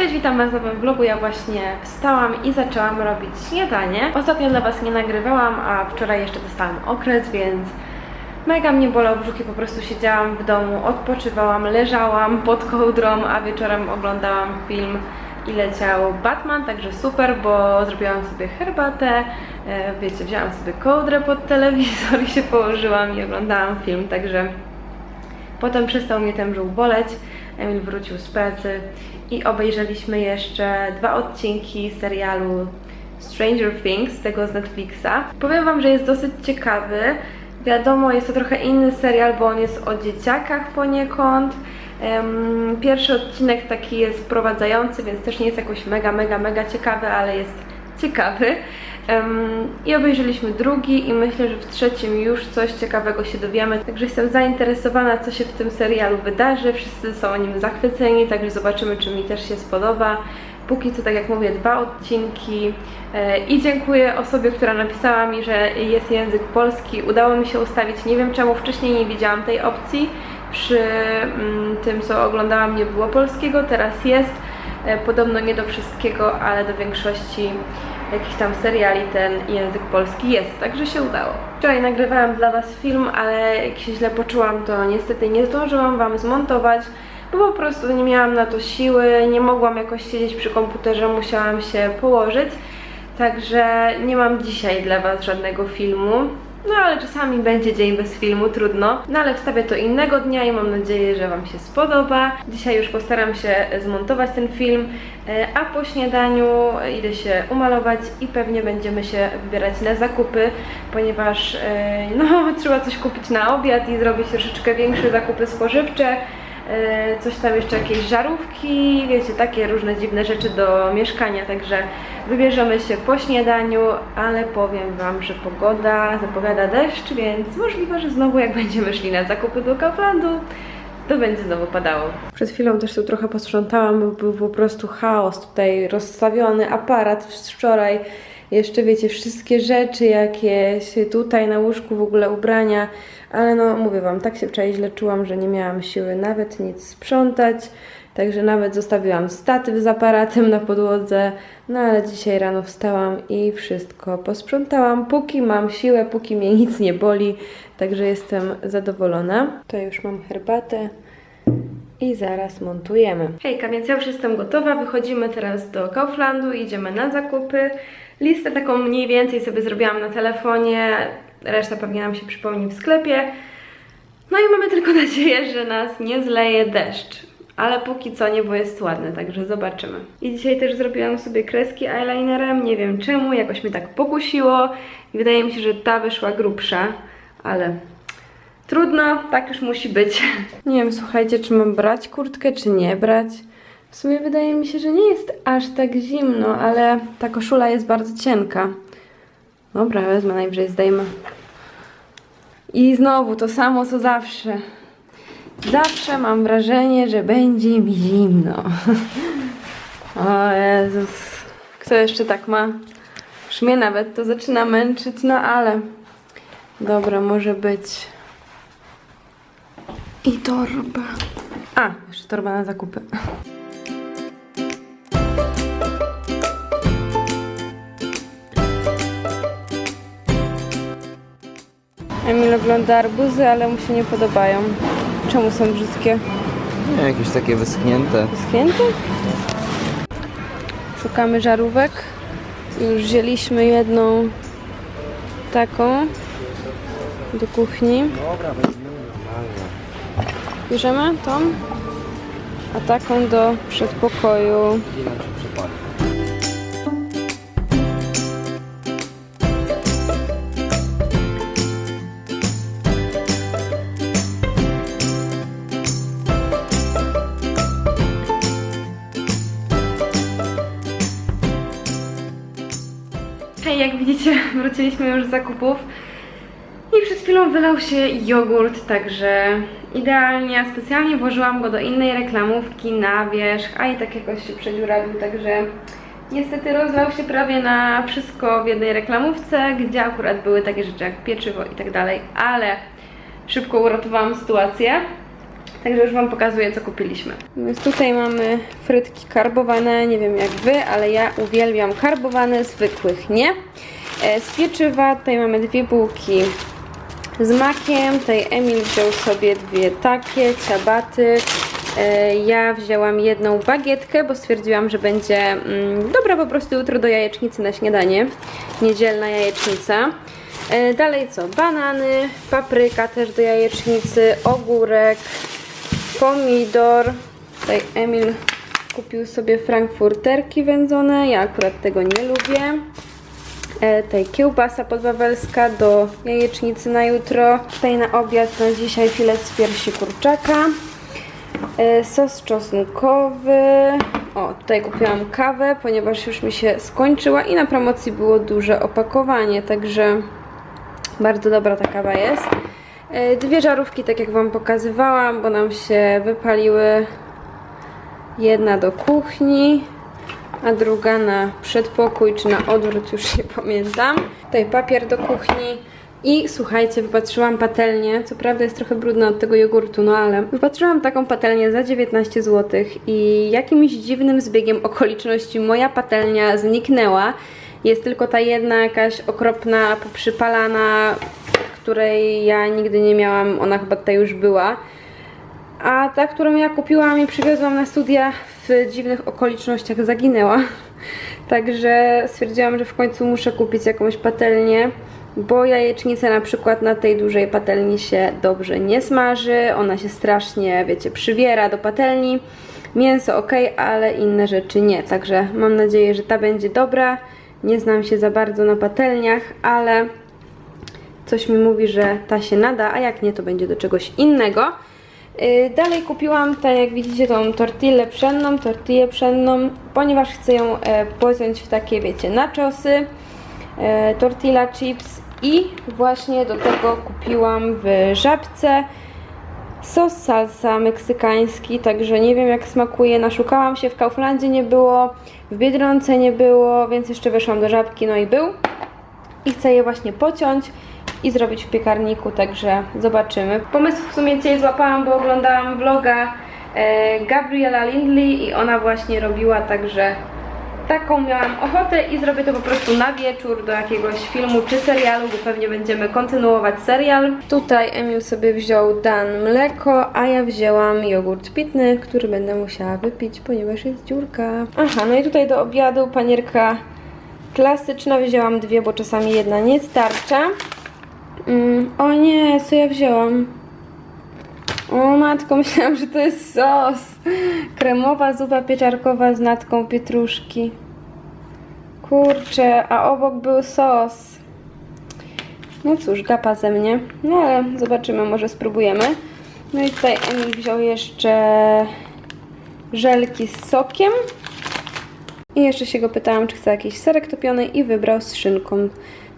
Cześć, witam Was w nowym vlogu. Ja właśnie wstałam i zaczęłam robić śniadanie. Ostatnio dla Was nie nagrywałam, a wczoraj jeszcze dostałam okres, więc mega mnie bolał brzuch i po prostu siedziałam w domu, odpoczywałam, leżałam pod kołdrą, a wieczorem oglądałam film i leciał Batman, także super, bo zrobiłam sobie herbatę, e, wiecie, wzięłam sobie kołdrę pod telewizor i się położyłam i oglądałam film, także Potem przestał mnie ten brzuch boleć, Emil wrócił z pracy i obejrzeliśmy jeszcze dwa odcinki serialu Stranger Things, tego z Netflixa. Powiem Wam, że jest dosyć ciekawy. Wiadomo, jest to trochę inny serial, bo on jest o dzieciakach poniekąd. Pierwszy odcinek taki jest wprowadzający, więc też nie jest jakoś mega, mega, mega ciekawy, ale jest ciekawy. I obejrzeliśmy drugi i myślę, że w trzecim już coś ciekawego się dowiemy. Także jestem zainteresowana, co się w tym serialu wydarzy. Wszyscy są nim zachwyceni, także zobaczymy, czy mi też się spodoba. Póki co, tak jak mówię, dwa odcinki. E, I dziękuję osobie, która napisała mi, że jest język polski. Udało mi się ustawić. Nie wiem czemu wcześniej nie widziałam tej opcji. Przy mm, tym, co oglądałam, nie było polskiego, teraz jest. E, Podobno nie do wszystkiego, ale do większości jakichś tam seriali ten język polski jest, także się udało. Wczoraj nagrywałam dla Was film, ale jak się źle poczułam, to niestety nie zdążyłam Wam zmontować, bo po prostu nie miałam na to siły, nie mogłam jakoś siedzieć przy komputerze, musiałam się położyć. Także nie mam dzisiaj dla Was żadnego filmu. No ale czasami będzie dzień bez filmu, trudno. No ale wstawię to innego dnia i mam nadzieję, że Wam się spodoba. Dzisiaj już postaram się zmontować ten film, e, a po śniadaniu idę się umalować i pewnie będziemy się wybierać na zakupy, ponieważ e, no trzeba coś kupić na obiad i zrobić troszeczkę większe zakupy spożywcze. E, coś tam jeszcze jakieś żarówki, wiecie, takie różne dziwne rzeczy do mieszkania, także wybierzemy się po śniadaniu, ale powiem Wam, że pogoda zapowiada deszcz, więc możliwe, że znowu jak będziemy szli na zakupy do Kauflandu, to będzie znowu padało. Przed chwilą też tu trochę posprzątałam, bo był po prostu chaos tutaj, rozstawiony aparat wczoraj, jeszcze wiecie, wszystkie rzeczy jakieś, tutaj na łóżku w ogóle ubrania, ale no mówię Wam, tak się wczoraj źle czułam, że nie miałam siły nawet nic sprzątać, także nawet zostawiłam statyw z aparatem na podłodze, no ale dzisiaj rano wstałam i wszystko posprzątałam, póki mam siłę, póki mnie nic nie boli, także jestem zadowolona. Tutaj już mam herbatę i zaraz montujemy. Hejka, więc ja już jestem gotowa, wychodzimy teraz do Kauflandu, idziemy na zakupy. Listę taką mniej więcej sobie zrobiłam na telefonie, reszta pewnie nam się przypomni w sklepie. No i mamy tylko nadzieję, że nas nie zleje deszcz. Ale póki co niebo jest ładne, także zobaczymy. I dzisiaj też zrobiłam sobie kreski eyelinerem, nie wiem czemu, jakoś mnie tak pokusiło i wydaje mi się, że ta wyszła grubsza, ale Trudno, tak już musi być. Nie wiem, słuchajcie, czy mam brać kurtkę, czy nie brać. W sumie wydaje mi się, że nie jest aż tak zimno, ale ta koszula jest bardzo cienka. Dobra, wezmę, najwyżej zdejmę. I znowu to samo co zawsze. Zawsze mam wrażenie, że będzie mi zimno. O Jezus. Kto jeszcze tak ma? Już mnie nawet to zaczyna męczyć, no ale... Dobra, może być. I torba. A, jeszcze torba na zakupy. Emil ogląda arbuzy, ale mu się nie podobają. Czemu są brzydkie? Nie, jakieś takie wyschnięte. Schnięte? Szukamy żarówek. Już wzięliśmy jedną taką do kuchni. Dobra, weźmiemy normalnie. Bierzemy tą, a taką do przedpokoju. Jak widzicie, wróciliśmy już z zakupów i przed chwilą wylał się jogurt, także idealnie. Ja Specjalnie włożyłam go do innej reklamówki na wierzch, a i tak jakoś się przedziurawił, także niestety rozlał się prawie na wszystko w jednej reklamówce, gdzie akurat były takie rzeczy jak pieczywo i tak dalej, ale szybko uratowałam sytuację. Także już Wam pokazuję, co kupiliśmy. Więc tutaj mamy frytki karbowane, nie wiem jak Wy, ale ja uwielbiam karbowane, zwykłych nie. E, Z pieczywa tutaj mamy dwie bułki z makiem. Tutaj Emil wziął sobie dwie takie ciabaty. E, Ja wzięłam jedną bagietkę, bo stwierdziłam, że będzie mm, dobra po prostu jutro do jajecznicy na śniadanie. Niedzielna jajecznica. E, Dalej co? Banany, papryka też do jajecznicy, ogórek, pomidor. Tutaj Emil kupił sobie frankfurterki wędzone. Ja akurat tego nie lubię. E, Tutaj kiełbasa podwawelska do jajecznicy na jutro. Tutaj na obiad na dzisiaj filet z piersi kurczaka. E, Sos czosnkowy. O, tutaj kupiłam kawę, ponieważ już mi się skończyła i na promocji było duże opakowanie, także bardzo dobra ta kawa jest. E, Dwie żarówki, tak jak Wam pokazywałam, bo nam się wypaliły. Jedna do kuchni, a druga na przedpokój, czy na odwrót, już nie pamiętam. Tutaj papier do kuchni. I słuchajcie, wypatrzyłam patelnię. Co prawda jest trochę brudna od tego jogurtu, no ale wypatrzyłam taką patelnię za 19 zł i jakimś dziwnym zbiegiem okoliczności moja patelnia zniknęła. Jest tylko ta jedna jakaś okropna, poprzypalana, której ja nigdy nie miałam. Ona chyba tutaj już była. A ta, którą ja kupiłam i przywiozłam na studia w dziwnych okolicznościach zaginęła. Także stwierdziłam, że w końcu muszę kupić jakąś patelnię, bo jajecznica na przykład na tej dużej patelni się dobrze nie smaży. Ona się strasznie, wiecie, przywiera do patelni. Mięso ok, ale inne rzeczy nie. Także mam nadzieję, że ta będzie dobra. Nie znam się za bardzo na patelniach, ale coś mi mówi, że ta się nada, a jak nie, to będzie do czegoś innego. Yy, Dalej kupiłam, tak jak widzicie, tą tortillę pszenną, tortillę pszenną, ponieważ chcę ją e, pociąć w takie, wiecie, nachosy, e, tortilla chips i właśnie do tego kupiłam w Żabce sos salsa meksykański, także nie wiem jak smakuje, naszukałam się, w Kauflandzie nie było, w Biedronce nie było, więc jeszcze weszłam do Żabki, no i był. I chcę je właśnie pociąć i zrobić w piekarniku, także zobaczymy. Pomysł w sumie dzisiaj złapałam, bo oglądałam vloga e, Gabriela Lindley i ona właśnie robiła, także taką miałam ochotę i zrobię to po prostu na wieczór do jakiegoś filmu czy serialu, bo pewnie będziemy kontynuować serial. Tutaj Emil sobie wziął Dan mleko, a ja wzięłam jogurt pitny, który będę musiała wypić, ponieważ jest dziurka. Aha, no i tutaj do obiadu panierka klasyczna, wzięłam dwie, bo czasami jedna nie starcza. Mm, o nie, co ja wzięłam? O matko, myślałam, że to jest sos. Kremowa zupa pieczarkowa z natką pietruszki. Kurczę, a obok był sos. No cóż, gapa ze mnie. No ale zobaczymy, może spróbujemy. No i tutaj Emil wziął jeszcze żelki z sokiem. I jeszcze się go pytałam, czy chce jakiś serek topiony i wybrał z szynką.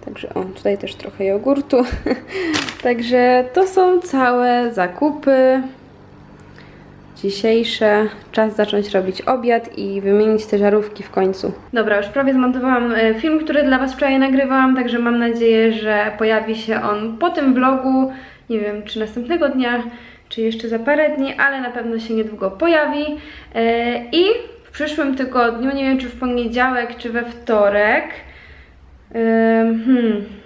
Także o, tutaj też trochę jogurtu. Także to są całe zakupy dzisiejsze. Czas zacząć robić obiad i wymienić te żarówki w końcu. Dobra, już prawie zmontowałam e, film, który dla Was wczoraj nagrywałam, także mam nadzieję, że pojawi się on po tym vlogu. Nie wiem, czy następnego dnia, czy jeszcze za parę dni, ale na pewno się niedługo pojawi. E, I w przyszłym tygodniu, nie wiem czy w poniedziałek, czy we wtorek, Hmm.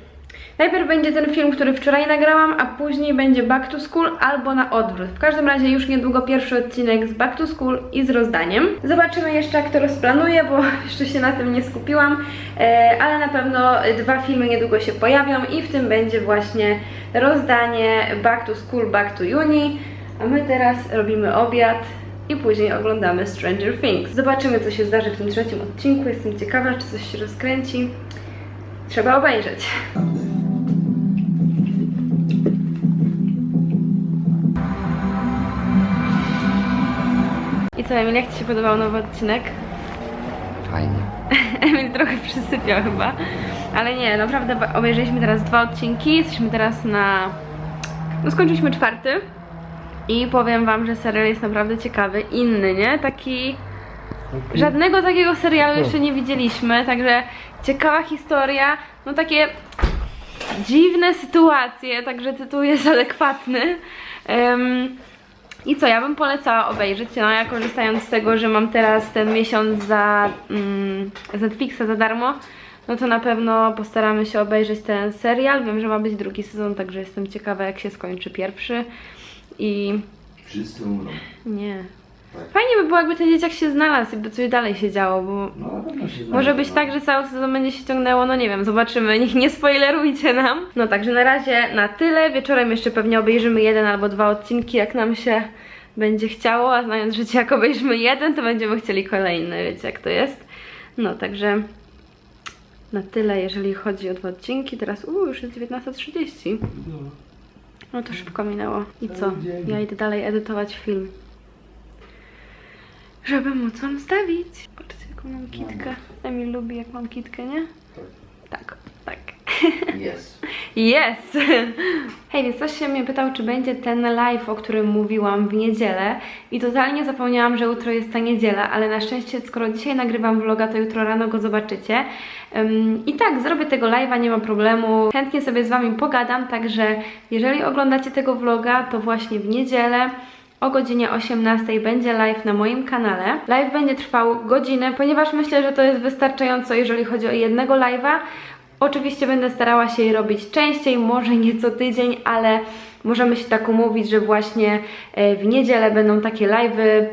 Najpierw będzie ten film, który wczoraj nagrałam, a później będzie Back to School albo na odwrót. W każdym razie już niedługo pierwszy odcinek z Back to School i z rozdaniem. Zobaczymy jeszcze jak to rozplanuję, bo jeszcze się na tym nie skupiłam, e, ale na pewno dwa filmy niedługo się pojawią i w tym będzie właśnie rozdanie Back to School, Back to Uni. A my teraz robimy obiad i później oglądamy Stranger Things. Zobaczymy co się zdarzy w tym trzecim odcinku. Jestem ciekawa, czy coś się rozkręci. Trzeba obejrzeć. I co, Emil, jak Ci się podobał nowy odcinek? Fajnie. Emil trochę przysypiał chyba. Ale nie, naprawdę obejrzeliśmy teraz dwa odcinki. Jesteśmy teraz na... No skończyliśmy czwarty. I powiem Wam, że serial jest naprawdę ciekawy. Inny, nie? Taki... Żadnego takiego serialu jeszcze nie widzieliśmy, także ciekawa historia, no takie dziwne sytuacje, także tytuł jest adekwatny. Em, I co, ja bym polecała obejrzeć, no ja korzystając z tego, że mam teraz ten miesiąc za mm, z Netflixa za darmo, no to na pewno postaramy się obejrzeć ten serial. Wiem, że ma być drugi sezon, także jestem ciekawa jak się skończy pierwszy. I Wszyscy umrą. nie. Tak. Fajnie by było, jakby ten dzieciak się znalazł i by coś dalej się działo, bo No na pewno się może znajdzie, być no. tak, że cały sezon będzie się ciągnęło, no nie wiem, zobaczymy, niech nie spoilerujcie nam. No także na razie na tyle, wieczorem jeszcze pewnie obejrzymy jeden albo dwa odcinki, jak nam się będzie chciało, a znając życie, jak obejrzymy jeden, to będziemy chcieli kolejny, wiecie jak to jest. No także na tyle, jeżeli chodzi o dwa odcinki. Teraz, uuu, już jest 19.30. No. No to szybko minęło. I Cały co? dzień. Ja idę dalej edytować film. Żeby móc wam stawić. Patrzcie, jaką mam kitkę. Emil lubi, jak mam kitkę, nie? Tak, tak. Jest. Jest! Hej, więc ktoś się mnie pytał, czy będzie ten live, o którym mówiłam w niedzielę i totalnie zapomniałam, że jutro jest ta niedziela, ale na szczęście, skoro dzisiaj nagrywam vloga, to jutro rano go zobaczycie. Ym, I tak, zrobię tego live'a, nie ma problemu. Chętnie sobie z Wami pogadam, także jeżeli oglądacie tego vloga, to właśnie w niedzielę o godzinie 18 będzie live na moim kanale. Live będzie trwał godzinę, ponieważ myślę, że to jest wystarczająco, jeżeli chodzi o jednego live'a. Oczywiście będę starała się je robić częściej, może nie co tydzień, ale możemy się tak umówić, że właśnie e, w niedzielę będą takie live'y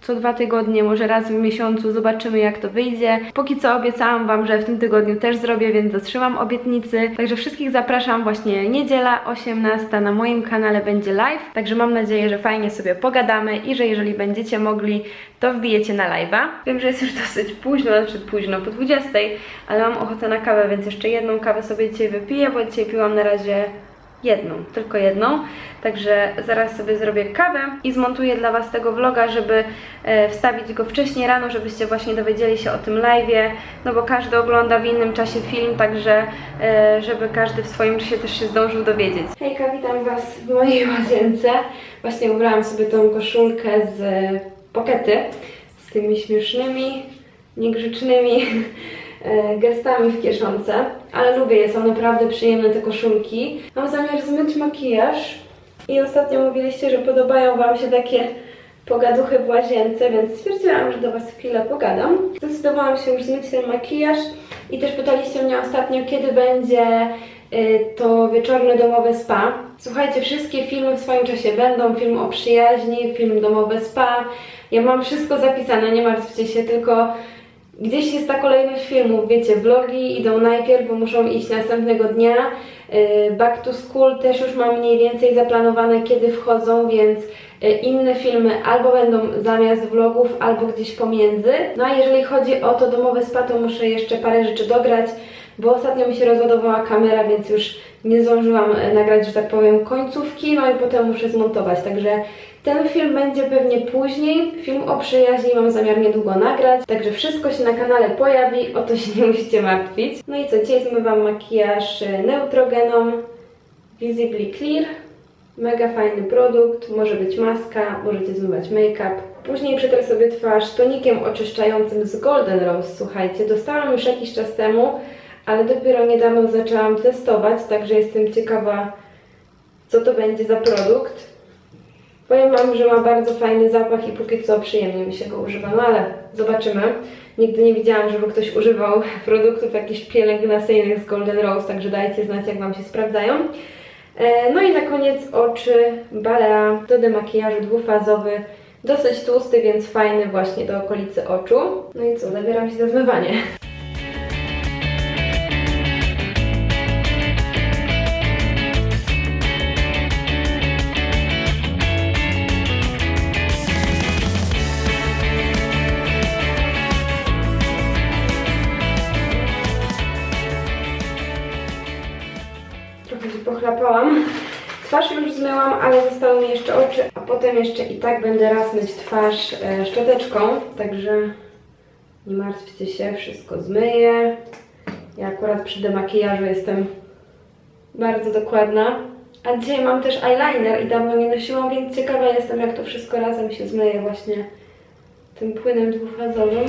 co dwa tygodnie, może raz w miesiącu, zobaczymy jak to wyjdzie. Póki co obiecałam Wam, że w tym tygodniu też zrobię, więc dotrzymam obietnicy. Także wszystkich zapraszam właśnie niedziela 18 na moim kanale będzie live. Także mam nadzieję, że fajnie sobie pogadamy i że jeżeli będziecie mogli, to wbijecie na live'a. Wiem, że jest już dosyć późno, znaczy późno, po 20, ale mam ochotę na kawę, więc jeszcze jedną kawę sobie dzisiaj wypiję, bo dzisiaj piłam na razie jedną, tylko jedną. Także zaraz sobie zrobię kawę i zmontuję dla Was tego vloga, żeby e, wstawić go wcześniej rano, żebyście właśnie dowiedzieli się o tym live'ie, no bo każdy ogląda w innym czasie film, także e, żeby każdy w swoim czasie też się zdążył dowiedzieć. Hejka, witam Was w mojej łazience. Właśnie ubrałam sobie tą koszulkę z pokety, z tymi śmiesznymi, niegrzecznymi e, gestami w kieszonce, ale lubię je, są naprawdę przyjemne te koszulki. Mam zamiar zmyć makijaż i ostatnio mówiliście, że podobają Wam się takie pogaduchy w łazience, więc stwierdziłam, że do Was chwilę pogadam. Zdecydowałam się już zmyć ten makijaż i też pytaliście mnie ostatnio, kiedy będzie y, to wieczorne domowe spa. Słuchajcie, wszystkie filmy w swoim czasie będą, film o przyjaźni, film domowe spa. Ja mam wszystko zapisane, nie martwcie się, tylko Gdzieś jest ta kolejność filmów, wiecie, vlogi idą najpierw, bo muszą iść następnego dnia. Yy, Back to School też już mam mniej więcej zaplanowane, kiedy wchodzą, więc yy, inne filmy albo będą zamiast vlogów, albo gdzieś pomiędzy. No a jeżeli chodzi o to domowe spa, to muszę jeszcze parę rzeczy dograć, bo ostatnio mi się rozładowała kamera, więc już nie zdążyłam e, nagrać, że tak powiem, końcówki, no i potem muszę zmontować, także ten film będzie pewnie później. Film o przyjaźni mam zamiar niedługo nagrać, także wszystko się na kanale pojawi, o to się nie musicie martwić. No i co, dzisiaj zmywam makijaż e, Neutrogeną Visibly Clear. Mega fajny produkt, może być maska, możecie zmywać make-up. Później przetrę sobie twarz tonikiem oczyszczającym z Golden Rose, słuchajcie. Dostałam już jakiś czas temu, ale dopiero niedawno zaczęłam testować, także jestem ciekawa, co to będzie za produkt. Powiem Wam, że ma bardzo fajny zapach i póki co przyjemnie mi się go używa, no ale zobaczymy. Nigdy nie widziałam, żeby ktoś używał produktów jakichś pielęgnacyjnych z Golden Rose, także dajcie znać, jak Wam się sprawdzają. E, No i na koniec oczy Balea do demakijażu dwufazowy, dosyć tłusty, więc fajny właśnie do okolicy oczu. No i co, zabieram się za zmywanie. Twarz już zmyłam, ale zostały mi jeszcze oczy, a potem jeszcze i tak będę raz myć twarz e, szczoteczką, także nie martwcie się, wszystko zmyję. Ja akurat przy demakijażu jestem bardzo dokładna. A dzisiaj mam też eyeliner i dawno nie nosiłam, więc ciekawa jestem, jak to wszystko razem się zmyje właśnie tym płynem dwufazowym.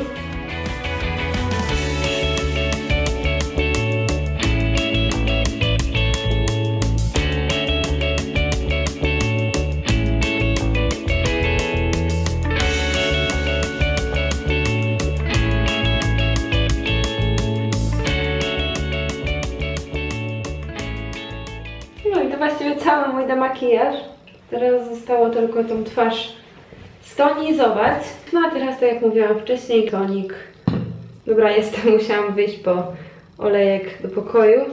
Cały mój demakijaż. Teraz zostało tylko tą twarz stonizować. No a teraz, tak jak mówiłam wcześniej, tonik. Dobra, jestem, musiałam wyjść po olejek do pokoju.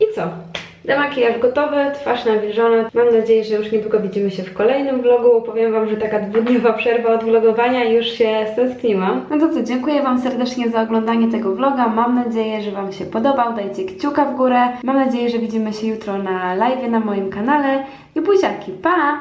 I co? Demakijaż gotowy, twarz nawilżona. Mam nadzieję, że już niedługo widzimy się w kolejnym vlogu. Powiem Wam, że taka dwudniowa przerwa od vlogowania już się stęskniłam. No to co, dziękuję Wam serdecznie za oglądanie tego vloga. Mam nadzieję, że Wam się podobał. Dajcie kciuka w górę. Mam nadzieję, że widzimy się jutro na live na moim kanale. I buziaki, pa!